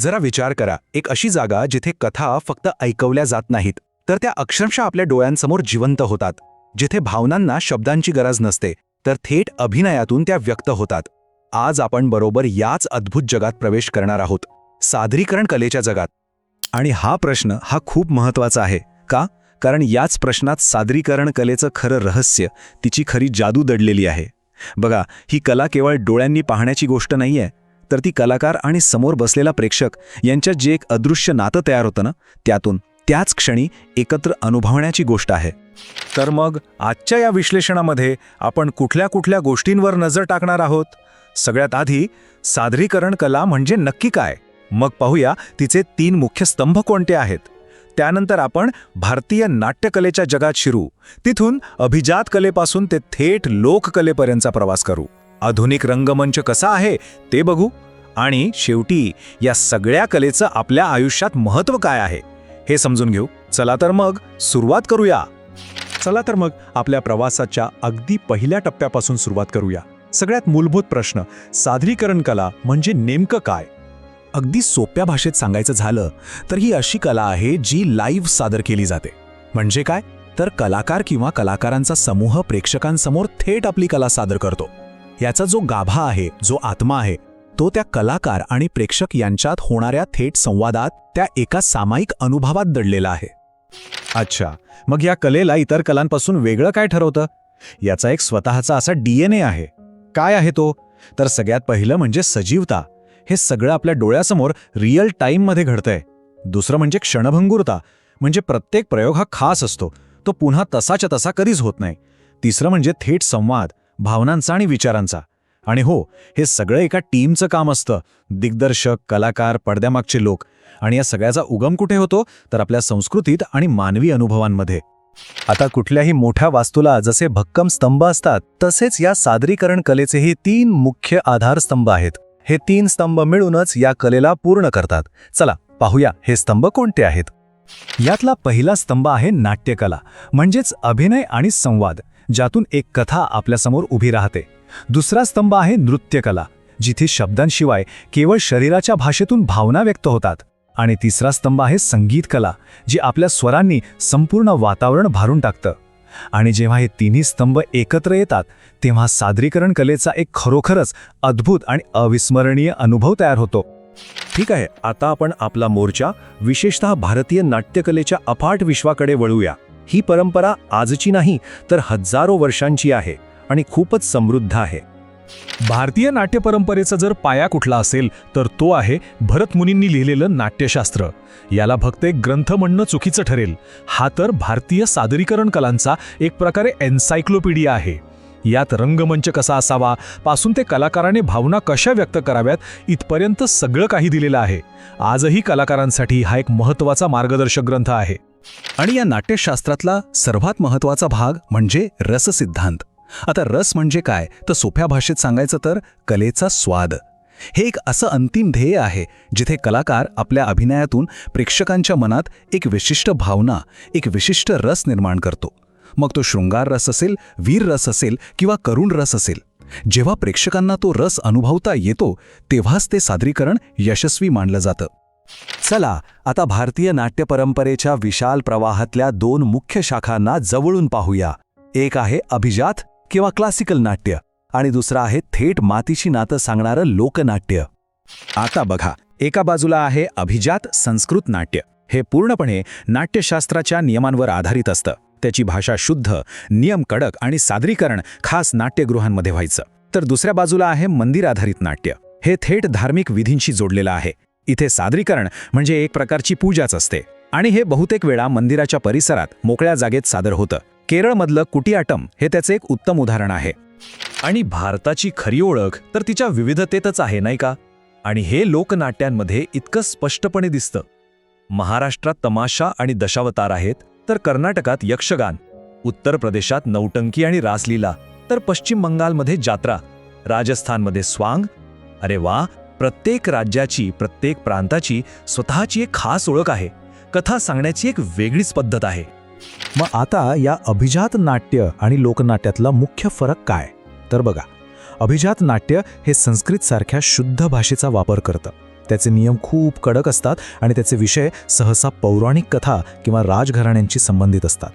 जरा विचार करा. एक अशी जागा जिथे कथा फक्त ऐकवल्या जात नाहीत. तर त्या अक्षरशः आपल्या डोळ्यांसमोर जिवंत होतात. जिथे भावनांना शब्दांची गरज नसते तर थेट अभिनयातून त्या व्यक्त होतात. आज आपण बरोबर याच अद्भुत जगात प्रवेश करणार आहोत. सादरीकरण कलेच्या जगात. आणि हा प्रश्न हा खूप महत्त्वाचा आहे. का? कारण याच प्रश्नात सादरीकरण कलेचं खरं रहस्य तिची खरी जादू दडलेली आहे. बघा ही कला केवळ डोळ्यांनी पाहण्याची गोष्ट नाहीये. तर ती कलाकार आणि समोर बसलेला प्रेक्षक यांच्यात जे एक अदृश्य नातं तयार होतं ना त्यातून त्याच क्षणी एकत्र अनुभवण्याची गोष्ट आहे. तर मग आजच्या या विश्लेषणामध्ये आपण कुठल्या कुठल्या गोष्टींवर नजर टाकणार आहोत? सगळ्यात आधी सादरीकरण कला म्हणजे नक्की काय? मग पाहूया तिचे तीन मुख्य स्तंभ कोणते आहेत? त्यानंतर आपण भारतीय नाट्यकलेच्या जगात शिरू. तिथून अभिजात कलेपासून ते थेट लोककलेपर्यंतचा प्रवास करू. आधुनिक रंगमंच कसा आहे ते बघू. आणि शेवटी या सगळ्या कलेचं आपल्या आयुष्यात महत्त्व काय आहे हे समजून घेऊ. चला तर मग सुरुवात करूया. चला तर मग आपल्या प्रवासाच्या अगदी पहिल्या टप्प्यापासून सुरुवात करूया. सगळ्यात मूलभूत प्रश्न सादरीकरण कला म्हणजे नेमकं काय? अगदी सोप्या भाषेत सांगायचं झालं तर ही अशी कला आहे जी लाईव्ह सादर केली जाते. म्हणजे काय? तर कलाकार किंवा कलाकारांचा समूह प्रेक्षकांसमोर थेट आपली कला सादर करतो. याचा जो गाभा आहे जो आत्मा आहे तो त्या कलाकार आणि प्रेक्षक यांच्यात होणाऱ्या थेट संवादात त्या एका सामायिक अनुभवात दडलेला आहे. अच्छा मग या कलेला इतर कलांपासून वेगळं काय ठरवतं? याचा एक स्वतःचा असा डीएनए आहे. काय आहे तो? तर सगळ्यात पहिलं म्हणजे सजीवता. हे सगळं आपल्या डोळ्यासमोर रिअल टाईममध्ये घडतंय. दुसरं म्हणजे क्षणभंगुरता. म्हणजे प्रत्येक प्रयोग हा खास असतो. तो पुन्हा तसाच्या तसा कधीच होत नाही. तिसरं म्हणजे थेट संवाद. भावनांचा आणि विचारांचा. आणि हो हे सगळं एका टीमचं काम असतं. दिग्दर्शक कलाकार पडद्यामागचे लोक. आणि या सगळ्याचा उगम कुठे होतो? तर आपल्या संस्कृतीत आणि मानवी अनुभवांमध्ये. आता कुठल्याही मोठ्या वास्तूला जसे भक्कम स्तंभ असतात तसेच या सादरीकरण कलेचेही तीन मुख्य आधारस्तंभ आहेत. हे तीन स्तंभ मिळूनच या कलेला पूर्ण करतात. चला पाहूया हे स्तंभ कोणते आहेत. यातला पहिला स्तंभ आहे नाट्यकला म्हणजेच अभिनय आणि संवाद. ज्यातून एक कथा आपल्यासमोर उभी राहते. दुसरा स्तंभ आहे नृत्यकला जिथे शब्दांशिवाय केवळ शरीराच्या भाषेतून भावना व्यक्त होतात. आणि तिसरा स्तंभ आहे संगीत कला जी आपल्या स्वरांनी संपूर्ण वातावरण भारून टाकतं. आणि जेव्हा हे तिन्ही स्तंभ एकत्र येतात तेव्हा सादरीकरण कलेचा एक खरोखरच अद्भुत आणि अविस्मरणीय अनुभव तयार होतो. ठीक आहे आता आपण आपला मोर्चा विशेषतः भारतीय नाट्यकलेच्या अफाट विश्वाकडे वळूया. ही परंपरा आजची नाही तर हजारो वर्षांची आहे आणि खूपच समृद्ध आहे. भारतीय नाट्य परंपरेचा जर पाया कुठला असेल तर तो आहे भरतमुनींनी लिहिलेलं नाट्यशास्त्र. याला फक्त एक ग्रंथ म्हणणं चुकीचं ठरेल. हा तर भारतीय सादरीकरण कलांचा एक प्रकारे एन्सायक्लोपीडिया आहे. यात रंगमंच कसा असावा पासून ते कलाकाराने भावना कशा व्यक्त कराव्यात इथपर्यंत सगळं काही दिलेलं आहे. आजही कलाकारांसाठी हा एक महत्त्वाचा मार्गदर्शक ग्रंथ आहे. आणि या नाट्यशास्त्रातला सर्वात महत्त्वाचा भाग म्हणजे रससिद्धांत. आता रस म्हणजे काय? तर सोप्या भाषेत सांगायचं तर कलेचा स्वाद. हे एक असं अंतिम ध्येय आहे जिथे कलाकार आपल्या अभिनयातून प्रेक्षकांच्या मनात एक विशिष्ट भावना एक विशिष्ट रस निर्माण करतो. मग तो शृंगार रस असेल वीर रस असेल किंवा करुण रस असेल. जेव्हा प्रेक्षकांना तो रस अनुभवता येतो तेव्हाच ते सादरीकरण यशस्वी मानलं जातं. चला आता भारतीय नाट्य परंपरेच्या विशाल प्रवाहातल्या दोन मुख्य शाखांना जवळून पाहूया. एक आहे अभिजात किंवा क्लासिकल नाट्य आणि दुसरं आहे थेट मातीशी नातं सांगणारं लोकनाट्य. आता बघा एका बाजूला आहे अभिजात संस्कृत नाट्य. हे पूर्णपणे नाट्यशास्त्राच्या नियमांवर आधारित असतं. त्याची भाषा शुद्ध नियम कडक आणि सादरीकरण खास नाट्यगृहांमध्ये व्हायचं. तर दुसऱ्या बाजूला आहे मंदिर आधारित नाट्य. हे थेट धार्मिक विधींशी जोडलेलं आहे. इथे सादरीकरण म्हणजे एक प्रकारची पूजाच असते. आणि हे बहुतेक वेळा मंदिराच्या परिसरात मोकळ्या जागेत सादर होतं. केरळमधलं कुटियाटम हे त्याचे एक उत्तम उदाहरण आहे. आणि भारताची खरी ओळख तर तिच्या विविधतेतच आहे नाही का? आणि हे लोकनाट्यांमध्ये इतकं स्पष्टपणे दिसतं. महाराष्ट्रात तमाशा आणि दशावतार आहेत तर कर्नाटकात यक्षगान उत्तर प्रदेशात नौटंकी आणि रासलीला तर पश्चिम बंगालमध्ये जात्रा राजस्थानमध्ये स्वांग अरे वा! प्रत्येक राज्याची प्रत्येक प्रांताची स्वतःची एक खास ओळख आहे. कथा सांगण्याची एक वेगळीच पद्धत आहे. मग आता या अभिजात नाट्य आणि लोकनाट्यातला मुख्य फरक काय? तर बघा अभिजात नाट्य हे संस्कृतसारख्या शुद्ध भाषेचा वापर करतं. त्याचे नियम खूप कडक असतात आणि त्याचे विषय सहसा पौराणिक कथा किंवा राजघराण्यांशी संबंधित असतात.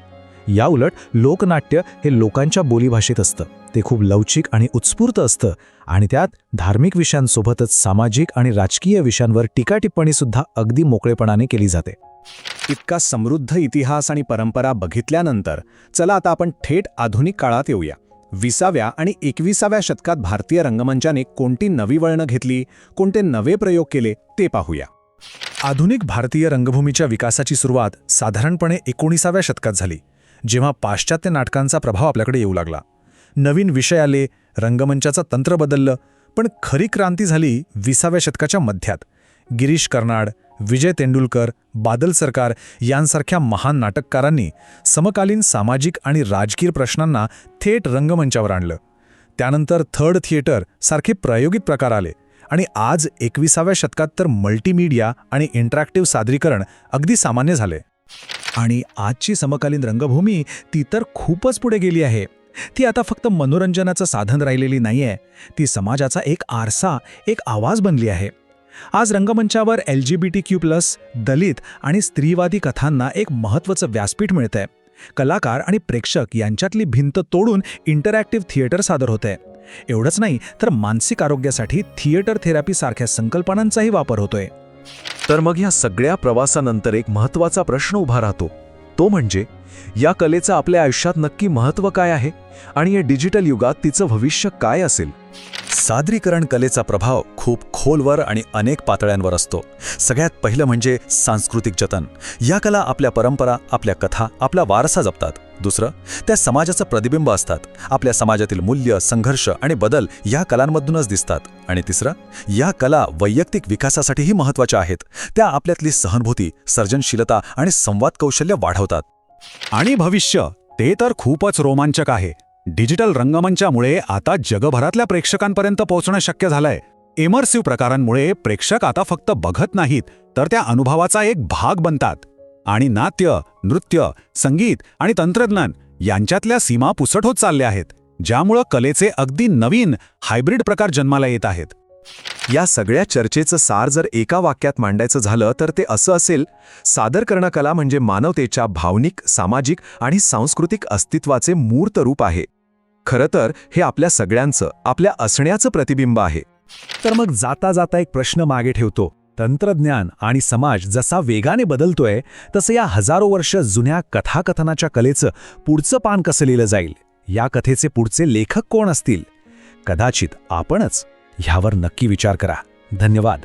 याउलट लोकनाट्य हे लोकांच्या बोलीभाषेत असतं. ते खूप लवचिक आणि उत्स्फूर्त असतं आणि त्यात धार्मिक विषयांसोबतच सामाजिक आणि राजकीय विषयांवर टीकाटिप्पणीसुद्धा अगदी मोकळेपणाने केली जाते. इतका समृद्ध इतिहास आणि परंपरा बघितल्यानंतर चला आता आपण थेट आधुनिक काळात येऊया. विसाव्या आणि एकविसाव्या शतकात भारतीय रंगमंचाने कोणती नवी वळणं घेतली कोणते नवे प्रयोग केले ते पाहूया. आधुनिक भारतीय रंगभूमीच्या विकासाची सुरुवात साधारणपणे एकोणीसाव्या शतकात झाली. जेव्हा पाश्चात्य नाटकांचा प्रभाव आपल्याकडे येऊ लागला. नवीन विषय आले रंगमंचाचं तंत्र बदललं पण खरी क्रांती झाली विसाव्या शतकाच्या मध्यात. गिरीश कर्नाड विजय तेंडुलकर बादल सरकार यांसारख्या महान नाटककारांनी समकालीन सामाजिक आणि राजकीय प्रश्नांना थेट रंगमंचावर आणलं. त्यानंतर थर्ड थिएटर सारखे प्रायोगिक प्रकार आले आणि आज एकविसाव्या शतकात तर मल्टीमीडिया आणि इंटरॅक्टिव्ह सादरीकरण अगदी सामान्य झाले. आणि आजची समकालीन रंगभूमी ती तर खूपच पुढे गेली आहे. ती आता फक्त मनोरंजनाचं साधन राहिलेली नाहीये. ती समाजाचा एक आरसा एक आवाज बनली आहे. आज रंगमंचावर L G B T Q plus दलित आणि स्त्रीवादी कथांना एक महत्त्वाचं व्यासपीठ मिळतंय. कलाकार आणि प्रेक्षक यांच्यातली भिंत तोडून इंटरॅक्टिव्ह थिएटर सादर होतंय. एवढंच नाही तर मानसिक आरोग्यासाठी थिएटर थेरपी सारख्या संकल्पनांचाही वापर होतोय. तर मग या सगळ्या प्रवासानंतर एक महत्त्वाचा प्रश्न उभा राहतो. तो म्हणजे या कलेचं आपल्या आयुष्यात नक्की महत्त्व काय आहे आणि या डिजिटल युगात तिचं भविष्य काय असेल? सादरीकरण कलेचा प्रभाव खूप खोलवर आणि अनेक पातळ्यांवर असतो. सगळ्यात पहिलं म्हणजे सांस्कृतिक जतन. या कला आपल्या परंपरा आपल्या कथा आपला वारसा जपतात. दुसरं त्या समाजाचं प्रतिबिंब असतात. आपल्या समाजातील मूल्य संघर्ष आणि बदल या कलांमधूनच दिसतात. आणि तिसरं या कला वैयक्तिक विकासासाठीही महत्त्वाच्या आहेत. त्या आपल्यातली सहनुभूती सर्जनशीलता आणि संवाद कौशल्य वाढवतात. आणि भविष्य ते तर खूपच रोमांचक आहे. डिजिटल रंगमंचामुळे आता जगभरातल्या प्रेक्षकांपर्यंत पोहोचणं शक्य झालंय. इमर्सिव्ह प्रकारांमुळे प्रेक्षक आता फक्त बघत नाहीत तर त्या अनुभवाचा एक भाग बनतात. आणि नाट्य नृत्य संगीत आणि तंत्रज्ञान यांच्यातल्या सीमा पुसट होत चालल्या आहेत ज्यामुळं कलेचे अगदी नवीन हायब्रिड प्रकार जन्माला येत आहेत. या सगळ्या चर्चेचं सार जर एका वाक्यात मांडायचं झालं तर ते असं असेल सादरकरण कला म्हणजे मानवतेच्या भावनिक सामाजिक आणि सांस्कृतिक अस्तित्वाचे मूर्त रूप आहे. खरं तर हे आपल्या सगळ्यांचं आपल्या असण्याचं प्रतिबिंब आहे. तर मग जाता जाता एक प्रश्न मागे ठेवतो. तंत्रज्ञान आणि समाज जसा वेगाने बदलतोय तसं या हजारो वर्ष जुन्या कथाकथनाच्या कलेचं पुढचं पान कसं लिहिलं जाईल? या कथेचे पुढचे लेखक कोण असतील? कदाचित आपणच ह्यावर नक्की विचार करा. धन्यवाद.